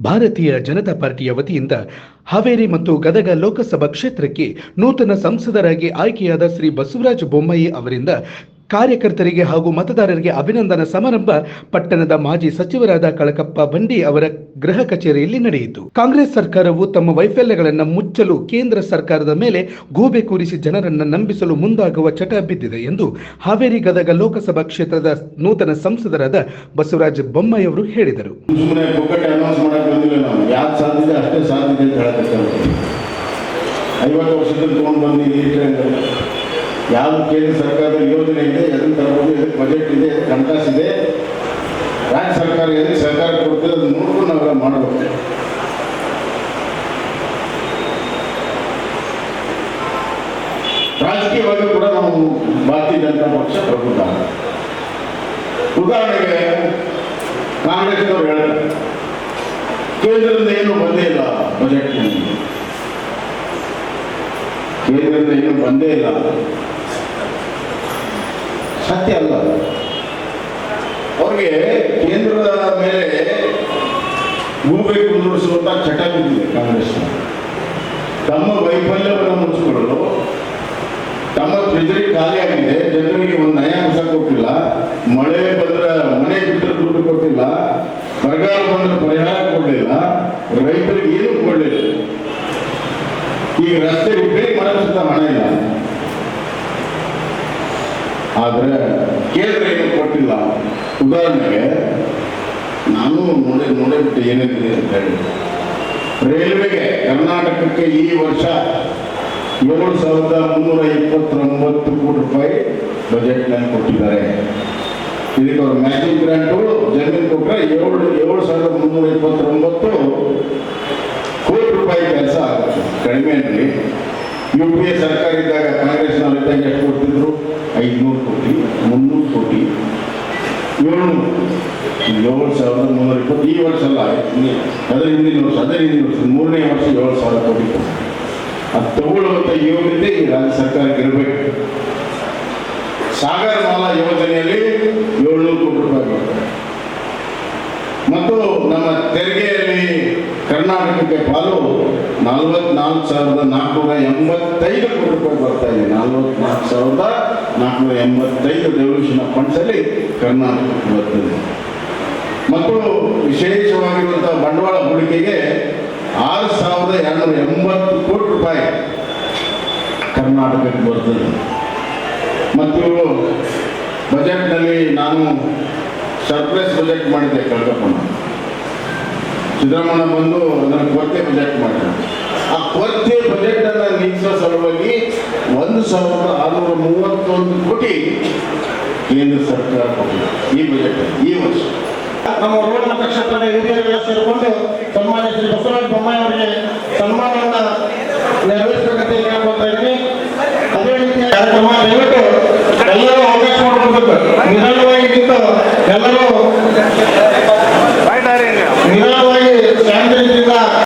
ಭಾರತೀಯ ಜನತಾ ಪಾರ್ಟಿಯ ವತಿಯಿಂದ ಹಾವೇರಿ ಮತ್ತು ಗದಗ ಲೋಕಸಭಾ ಕ್ಷೇತ್ರಕ್ಕೆ ನೂತನ ಸಂಸದರಾಗಿ ಆಯ್ಕೆಯಾದ ಶ್ರೀ ಬಸವರಾಜ ಬೊಮ್ಮಾಯಿ ಅವರಿಂದ ಕಾರ್ಯಕರ್ತರಿಗೆ ಹಾಗೂ ಮತದಾರರಿಗೆ ಅಭಿನಂದನಾ ಸಮಾರಂಭ ಪಟ್ಟಣದ ಮಾಜಿ ಸಚಿವರಾದ ಕಳಕಪ್ಪ ಬಂಡಿ ಅವರ ಗೃಹ ಕಚೇರಿಯಲ್ಲಿ ನಡೆಯಿತು. ಕಾಂಗ್ರೆಸ್ ಸರ್ಕಾರವು ತಮ್ಮ ವೈಫಲ್ಯಗಳನ್ನು ಮುಚ್ಚಲು ಕೇಂದ್ರ ಸರ್ಕಾರದ ಮೇಲೆ ಗೂಬೆ ಕೂರಿಸಿ ಜನರನ್ನು ನಂಬಿಸಲು ಮುಂದಾಗುವ ಚಟ ಬಿದ್ದಿದೆ ಎಂದು ಹಾವೇರಿ ಗದಗ ಲೋಕಸಭಾ ಕ್ಷೇತ್ರದ ನೂತನ ಸಂಸದರಾದ ಬಸವರಾಜ ಬೊಮ್ಮಾಯಿ ಹೇಳಿದರು. ಐವತ್ತು ವರ್ಷದಲ್ಲಿ ತೊಗೊಂಡು ಯಾವ್ದು ಕೇಂದ್ರ ಸರ್ಕಾರದ ಯೋಜನೆ ಇದೆ ಎದಕ್ಕೆ ತರಬಹುದು ಎದಕ್ಕೆ ಬಜೆಟ್ ಇದೆ, ಎದಕ್ಕೆ ಇದೆ, ರಾಜ್ಯ ಸರ್ಕಾರ ಎದಕ್ಕೆ ಸರ್ಕಾರ ಕೊಡ್ತದೆ ಅದನ್ನ ನೋಡ್ಕೊಂಡು ನಾವೆಲ್ಲ ಮಾಡಬೇಕು. ರಾಜಕೀಯವಾಗಿ ಕೂಡ ನಾವು ಭಾರತೀಯ ಜನತಾ ಪಕ್ಷ ಪ್ರಬುದ್ಧ. ಉದಾಹರಣೆಗೆ, ಕಾಂಗ್ರೆಸ್ನವ್ರು ಹೇಳ್ತಾರೆ, ಕೇಂದ್ರದಿಂದ ಏನು ಬಂದೇ ಇಲ್ಲ ಬಜೆಟ್ನಲ್ಲಿ ಕೇಂದ್ರದಿಂದ ಏನು ಬಂದೇ ಇಲ್ಲ. ಸತ್ಯ ಅಲ್ಲ. ಅವ್ರಿಗೆ ಕೇಂದ್ರದ ಮೇಲೆ ಗೂಬೆ ಕುದುರಿಸುವಂತ ಚಟ ಬಿದ್ದಿದೆ ಕಾಂಗ್ರೆಸ್. ತಮ್ಮ ವೈಫಲ್ಯವನ್ನು ಮುಚ್ಚಿಕೊಳ್ಳಲು ತಮ್ಮ ಟ್ರೆಜರಿ ಖಾಲಿಯಾಗಿದೆ ಜನರಿಗೆ ಒಂದು ನಯ ಹೊಸ ಕೊಟ್ಟಿಲ್ಲ, ಮಳೆ ಬಂದ್ರೆ ಮನೆ ಬಿಟ್ಟರೆ ದುಡ್ಡು ಕೊಟ್ಟಿಲ್ಲ, ಬರಗಾಲ ಬಂದ್ರೆ ಪರಿಹಾರ ಕೊಡಲಿಲ್ಲ, ರೈತರಿಗೆ ಏನು ಕೊಡಲಿಲ್ಲ. ಈಗ ರಸ್ತೆ ರಿಪೇರಿ ಮಾಡೋದಂತ ಹಣ ಇಲ್ಲ. ಆದ್ರೆ ಕೇಂದ್ರ ಏನು ಕೊಟ್ಟಿಲ್ಲ. ಉದಾಹರಣೆಗೆ, ನಾನು ನೋಡಿ, ನೋಡಿಬಿಟ್ಟು ಏನಿದೆ ಅಂತ ಹೇಳಿ. ರೈಲ್ವೆಗೆ ಕರ್ನಾಟಕಕ್ಕೆ ಈ ವರ್ಷ ಏಳು ಸಾವಿರದ ಮುನ್ನೂರ ಇಪ್ಪತ್ತೊಂಬತ್ತು ಕೋಟಿ ರೂಪಾಯಿ ಬಜೆಟ್ನಲ್ಲಿ ಕೊಟ್ಟಿದ್ದಾರೆ. ಇದಕ್ಕೆ ಅವ್ರ ಮ್ಯಾಚಿಂಗ್ ಗ್ರಾಂಟು ಜಮೀನು ಕೊಟ್ಟರೆ ಏಳು ಏಳು ಸಾವಿರದ ಮುನ್ನೂರ ಇಪ್ಪತ್ತೊಂಬತ್ತು ಕೋಟಿ ರೂಪಾಯಿ ಕೆಲಸ ಆಗುತ್ತೆ. ಕಡಿಮೆ ಅಲ್ಲಿ ಯು ಪಿ ಎ ಸರ್ಕಾರ ಇದ್ದಾಗ ಕಾಂಗ್ರೆಸ್ನವ್ರು ಇದ್ದಾಗ ಎಷ್ಟು ಕೊಡ್ತಿದ್ರು ಐದುನೂರು ಕೋಟಿ ಮುನ್ನೂರು ಕೋಟಿ ಏಳ್ನೂರು ಏಳು ಸಾವಿರದ ಮುನ್ನೂರ ಇಪ್ಪತ್ತು, ಈ ವರ್ಷ ಅಲ್ಲ ಅದರ ಹಿಂದಿನ ವರ್ಷ ಅದರ ಹಿಂದಿನ ವರ್ಷ, ಮೂರನೇ ವರ್ಷ ಏಳು ಸಾವಿರ ಕೋಟಿ. ಅದು ತಗೊಳ್ಳುವಂಥ ಯೋಗ್ಯತೆ ಈ ರಾಜ್ಯ ಸರ್ಕಾರಕ್ಕೆ ಇರಬೇಕು. ಸಾಗರ ಮಾಲಾ ಯೋಜನೆಯಲ್ಲಿ ಏಳ್ನೂರು ಕೋಟಿ ರೂಪಾಯಿ ಮತ್ತು ನಮ್ಮ ತೆರಿಗೆಯಲ್ಲಿ ಕರ್ನಾಟಕಕ್ಕೆ ಪಾಲು ನಲವತ್ನಾಲ್ಕು ಸಾವಿರದ ನಾಲ್ಕುನೂರ ಎಂಬತ್ತೈದು ಕೋಟಿ ರೂಪಾಯಿ ಬರ್ತಾ ಇದೆ. ನಲವತ್ನಾಲ್ಕು ಸಾವಿರದ ನಾಲ್ಕುನೂರ ಎಂಬತ್ತೈದು ರೆವಲ್ಯೂಷನ್ ಫಂಡ್ಸಲ್ಲಿ ಕರ್ನಾಟಕಕ್ಕೆ ಬರ್ತದೆ. ಮತ್ತು ವಿಶೇಷವಾಗಿರುವಂಥ ಬಂಡವಾಳ ಹೂಡಿಕೆಗೆ ಆರು ಸಾವಿರದ ಎರಡುನೂರ ಎಂಬತ್ತು ಕೋಟಿ ರೂಪಾಯಿ ಕರ್ನಾಟಕಕ್ಕೆ ಬರ್ತದೆ. ಮತ್ತು ಬಜೆಟ್ನಲ್ಲಿ ನಾನು ಸರ್ಪ್ರೈಸ್ ಬಜೆಟ್ ಮಾಡಿದ್ದೆ ಕಳ್ಕಪ್ಪಣ್ಣ. ಸಿದ್ದರಾಮಯ್ಯ ಬಂದು ಅದನ್ನು ಕೊರತೆ ಬಜೆಟ್ ಮಾಡಿದ್ರು. ಆ ಕೊರತೆ ಬಜೆಟ್ ಅನ್ನ ನಿಲ್ಲಿಸೋ ಸಲುವಾಗಿ ಒಂದು ಸಾವಿರದ ಆರುನೂರ ಮೂವತ್ತೊಂದು ಕೋಟಿ ಕೇಂದ್ರ ಸರ್ಕಾರ ಕೊಟ್ಟಿದೆ ಈ ಬಜೆಟ್, ಈ ವರ್ಷ. ನಮ್ಮ ರೋಡ್ ನಕ್ಷತ್ರದ ಹಿರಿಯರೆಲ್ಲ ಸೇರಿಕೊಂಡು ಸನ್ಮಾನ್ಯ ಶ್ರೀ ಬಸವರಾಜ ಬೊಮ್ಮಾಯಿ ಅವರಿಗೆ ಸನ್ಮಾನವನ್ನು ನೆರವೇರಿಸಬೇಕಂತ ಕೇಳ್ಕೊತಾ ಇದ್ದೀನಿ. ಅದೇ ರೀತಿ ಕಾರ್ಯಕ್ರಮ ದಯವಿಟ್ಟು